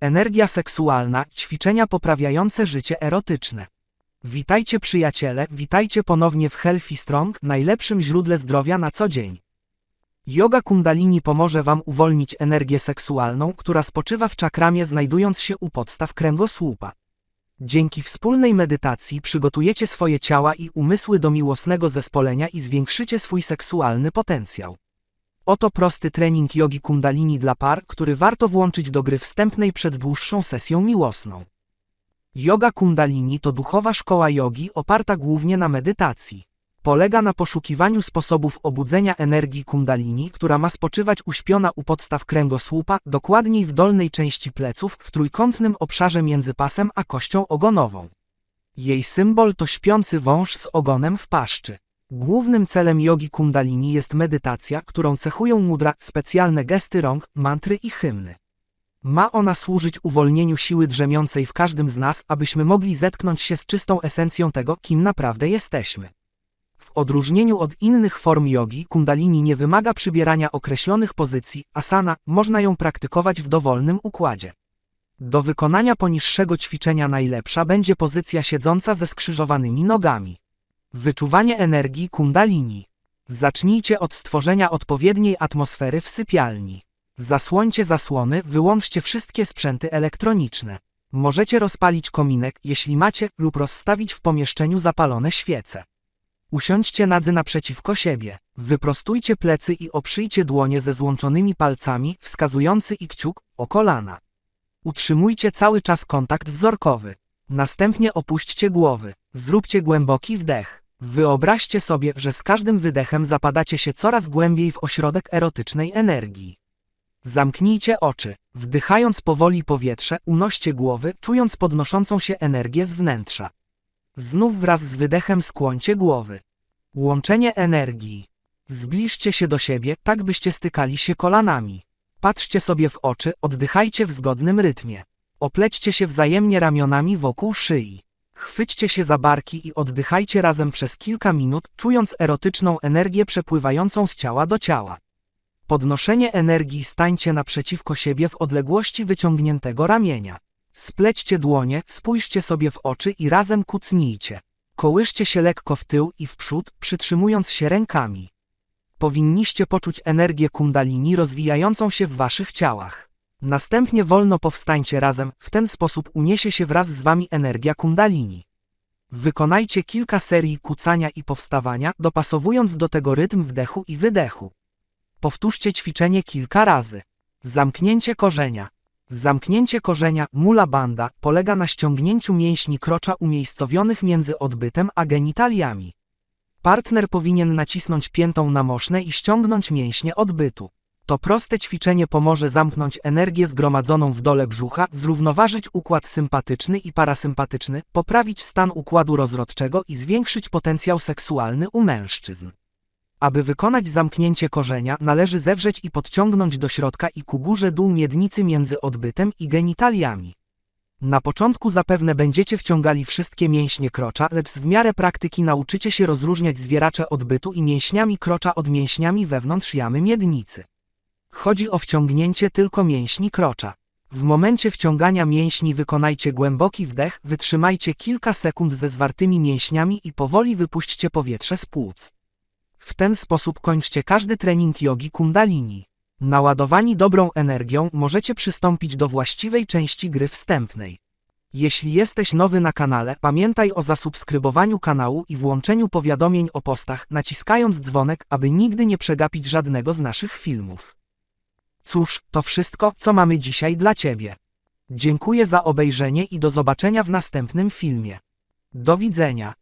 Energia seksualna, ćwiczenia poprawiające życie erotyczne. Witajcie przyjaciele, witajcie ponownie w Healthy Strong, najlepszym źródle zdrowia na co dzień. Yoga Kundalini pomoże Wam uwolnić energię seksualną, która spoczywa w czakramie znajdując się u podstaw kręgosłupa. Dzięki wspólnej medytacji przygotujecie swoje ciała i umysły do miłosnego zespolenia i zwiększycie swój seksualny potencjał. Oto prosty trening jogi kundalini dla par, który warto włączyć do gry wstępnej przed dłuższą sesją miłosną. Yoga kundalini to duchowa szkoła jogi oparta głównie na medytacji. Polega na poszukiwaniu sposobów obudzenia energii kundalini, która ma spoczywać uśpiona u podstaw kręgosłupa, dokładniej w dolnej części pleców, w trójkątnym obszarze między pasem a kością ogonową. Jej symbol to śpiący wąż z ogonem w paszczy. Głównym celem jogi kundalini jest medytacja, którą cechują mudra, specjalne gesty rąk, mantry i hymny. Ma ona służyć uwolnieniu siły drzemiącej w każdym z nas, abyśmy mogli zetknąć się z czystą esencją tego, kim naprawdę jesteśmy. W odróżnieniu od innych form jogi, kundalini nie wymaga przybierania określonych pozycji, asana, można ją praktykować w dowolnym układzie. Do wykonania poniższego ćwiczenia najlepsza będzie pozycja siedząca ze skrzyżowanymi nogami. Wyczuwanie energii kundalini. Zacznijcie od stworzenia odpowiedniej atmosfery w sypialni. Zasłońcie zasłony, wyłączcie wszystkie sprzęty elektroniczne. Możecie rozpalić kominek, jeśli macie, lub rozstawić w pomieszczeniu zapalone świece. Usiądźcie nadzy naprzeciwko siebie. Wyprostujcie plecy i oprzyjcie dłonie ze złączonymi palcami, wskazujący i kciuk, o kolana. Utrzymujcie cały czas kontakt wzrokowy. Następnie opuśćcie głowy. Zróbcie głęboki wdech. Wyobraźcie sobie, że z każdym wydechem zapadacie się coraz głębiej w ośrodek erotycznej energii. Zamknijcie oczy. Wdychając powoli powietrze, unoście głowy, czując podnoszącą się energię z wnętrza. Znów wraz z wydechem skłońcie głowy. Łączenie energii. Zbliżcie się do siebie, tak byście stykali się kolanami. Patrzcie sobie w oczy, oddychajcie w zgodnym rytmie. Oplećcie się wzajemnie ramionami wokół szyi. Chwyćcie się za barki i oddychajcie razem przez kilka minut, czując erotyczną energię przepływającą z ciała do ciała. Podnoszenie energii stańcie naprzeciwko siebie w odległości wyciągniętego ramienia. Splećcie dłonie, spójrzcie sobie w oczy i razem kucnijcie. Kołyszcie się lekko w tył i w przód, przytrzymując się rękami. Powinniście poczuć energię kundalini rozwijającą się w waszych ciałach. Następnie wolno powstańcie razem, w ten sposób uniesie się wraz z wami energia kundalini. Wykonajcie kilka serii kucania i powstawania, dopasowując do tego rytm wdechu i wydechu. Powtórzcie ćwiczenie kilka razy. Zamknięcie korzenia. Zamknięcie korzenia mula banda polega na ściągnięciu mięśni krocza umiejscowionych między odbytem a genitaliami. Partner powinien nacisnąć piętą na moszne i ściągnąć mięśnie odbytu. To proste ćwiczenie pomoże zamknąć energię zgromadzoną w dole brzucha, zrównoważyć układ sympatyczny i parasympatyczny, poprawić stan układu rozrodczego i zwiększyć potencjał seksualny u mężczyzn. Aby wykonać zamknięcie korzenia, należy zewrzeć i podciągnąć do środka i ku górze dół miednicy między odbytem i genitaliami. Na początku zapewne będziecie wciągali wszystkie mięśnie krocza, lecz w miarę praktyki nauczycie się rozróżniać zwieracze odbytu i mięśniami krocza od mięśniami wewnątrz jamy miednicy. Chodzi o wciągnięcie tylko mięśni krocza. W momencie wciągania mięśni wykonajcie głęboki wdech, wytrzymajcie kilka sekund ze zwartymi mięśniami i powoli wypuśćcie powietrze z płuc. W ten sposób kończcie każdy trening jogi kundalini. Naładowani dobrą energią możecie przystąpić do właściwej części gry wstępnej. Jeśli jesteś nowy na kanale, pamiętaj o zasubskrybowaniu kanału i włączeniu powiadomień o postach, naciskając dzwonek, aby nigdy nie przegapić żadnego z naszych filmów. Cóż, to wszystko, co mamy dzisiaj dla Ciebie. Dziękuję za obejrzenie i do zobaczenia w następnym filmie. Do widzenia.